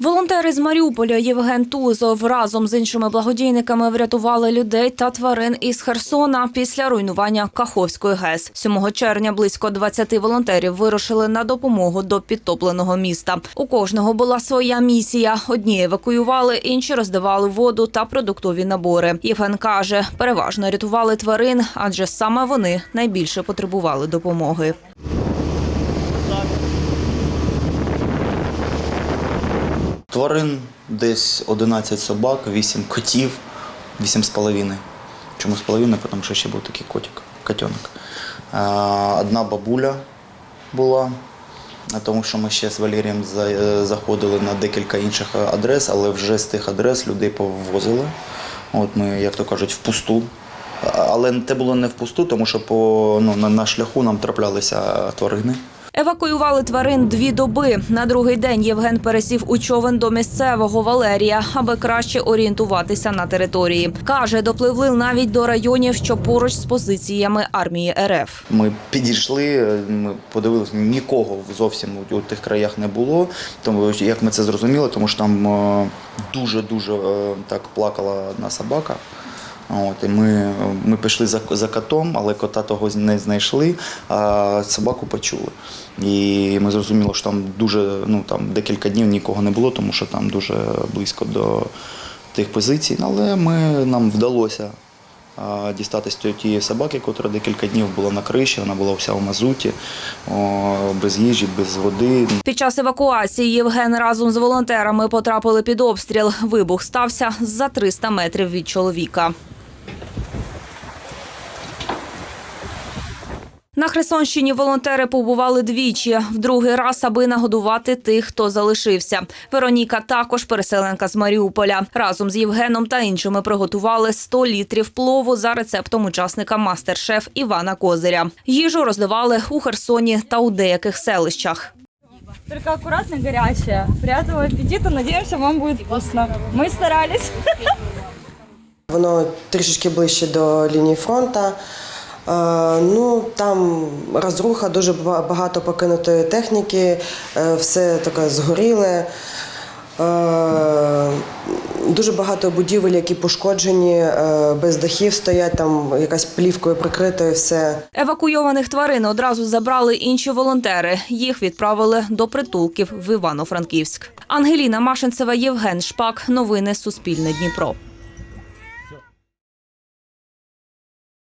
Волонтери з Маріуполя Євген Тузов разом з іншими благодійниками врятували людей та тварин із Херсона після руйнування Каховської ГЕС. 7 червня близько 20 волонтерів вирушили на допомогу до підтопленого міста. У кожного була своя місія. Одні евакуювали, інші роздавали воду та продуктові набори. Євген каже, переважно рятували тварин, адже саме вони найбільше потребували допомоги. Тварин десь 11 собак, 8 котів, 8 з половиною. Чому з половиною? Тому що ще був такий котик, котенок. Одна бабуля була, тому що ми ще з Валерієм е, заходили на декілька інших адрес, але вже з тих адрес людей повозили. От ми, як то кажуть, впусту. Але це було не впусту, тому що по, ну, на, на шляху нам траплялися тварини. Евакуювали тварин дві доби. На другий день Євген пересів у човен до місцевого Валерія, аби краще орієнтуватися на території. Каже, допливли навіть до районів, що поруч з позиціями армії РФ. Ми підійшли, ми подивилися, нікого зовсім у- тих краях не було. Тому як ми це зрозуміли, тому що там е, дуже-дуже е, так плакала одна собака. От, і ми, ми пішли за, за котом, але кота того не знайшли, а собаку почули. І ми зрозуміли, що там дуже ну, там декілька днів нікого не було, тому що там дуже близько до тих позицій. Але ми, нам вдалося до тієї собаки, яка декілька днів була на криші, вона була вся в мазуті, без їжі, без води. Під час евакуації Євген разом з волонтерами потрапили під обстріл. Вибух стався за 300 метрів від чоловіка. На Херсонщині волонтери побували двічі. В другий раз, аби нагодувати тих, хто залишився. Вероніка також переселенка з Маріуполя. Разом з Євгеном та іншими приготували 100 літрів плову за рецептом учасника мастер-шеф Івана Козиря. Їжу роздавали у Херсоні та у деяких селищах. Только аккуратно горячая. Приятного аппетита. Надеемся, вам будет вкусно. Мы старались. Воно трішечки ближче до лінії фронту. Е, Ну, там розруха, дуже багато покинутої техніки, е, все таке згоріле. Е, Дуже багато будівель, які пошкоджені, без дахів стоять, там якась плівкою прикрито і все. Евакуйованих тварин одразу забрали інші волонтери. Їх відправили до притулків в Івано-Франківськ. Ангеліна Машинцева, Євген Шпак. Новини Суспільне Дніпро.